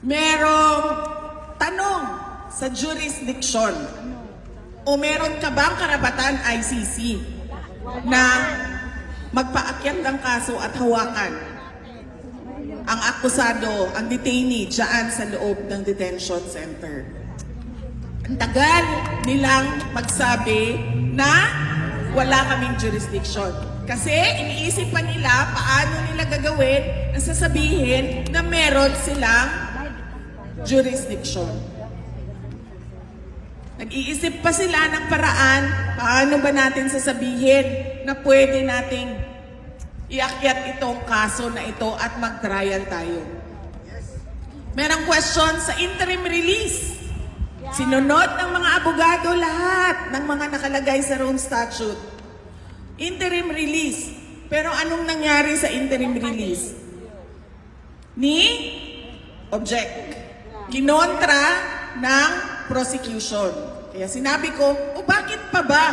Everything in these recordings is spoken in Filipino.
merong tanong sa jurisdiction o meron ka bang karapatan ICC na magpaakyat ng kaso at hawakan ang akusado, ang detainee dyan sa loob ng detention center. Ang tagal nilang magsabi na wala kaming jurisdiction. Kasi iniisip pa nila paano nila gagawin ang sasabihin na meron silang jurisdiction. Nag-iisip pa sila ng paraan paano ba natin sasabihin na pwede nating iakyat itong kaso na ito at mag-trial tayo. Merong question sa interim release. Sinunod ng mga abogado lahat ng mga nakalagay sa Rome Statute. Interim release. Pero anong nangyari sa interim release? Ni object. Kinontra ng prosecution. Kaya sinabi ko, o bakit pa ba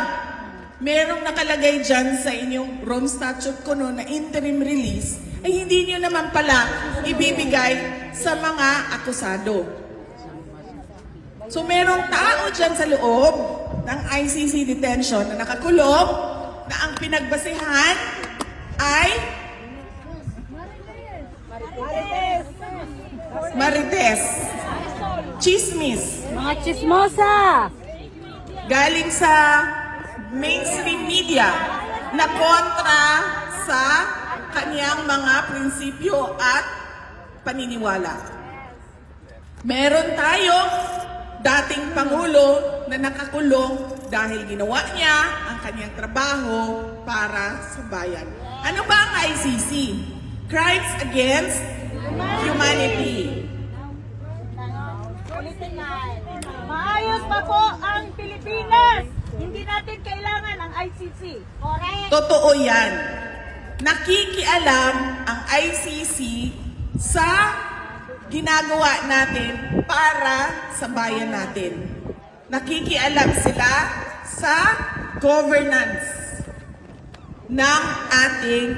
merong nakalagay dyan sa inyong Rome Statute ko no na interim release, ay hindi nyo naman pala ibibigay sa mga akusado. So merong tao dyan sa loob ng ICC detention na nakakulong na ang pinagbasehan ay Marites. Chismis. Mga chismosa! Galing sa mainstream media na kontra sa kanyang mga prinsipyo at paniniwala. Meron tayong dating Pangulo na nakakulong dahil ginawa niya ang kanyang trabaho para sa bayan. Ano ba ang ICC? Crimes Against Humanity. Maayos pa po ang Pilipinas! Hindi natin kailangan ang ICC. Correct! Totoo yan. Nakikialam ang ICC sa ginagawa natin para sa bayan natin. Nakikialam sila sa governance ng ating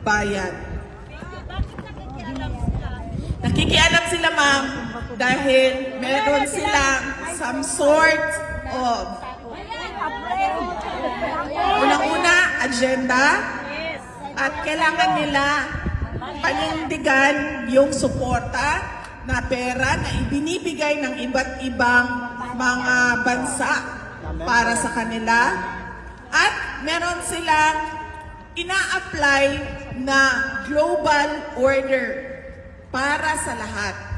bayan. Nakikialam sila, ma'am, dahil meron silang some sort of Unang-una, agenda. At kailangan nila panindigan yung suporta na pera na ibinibigay ng iba't ibang mga bansa para sa kanila. At meron silang ina-apply na global order para sa lahat.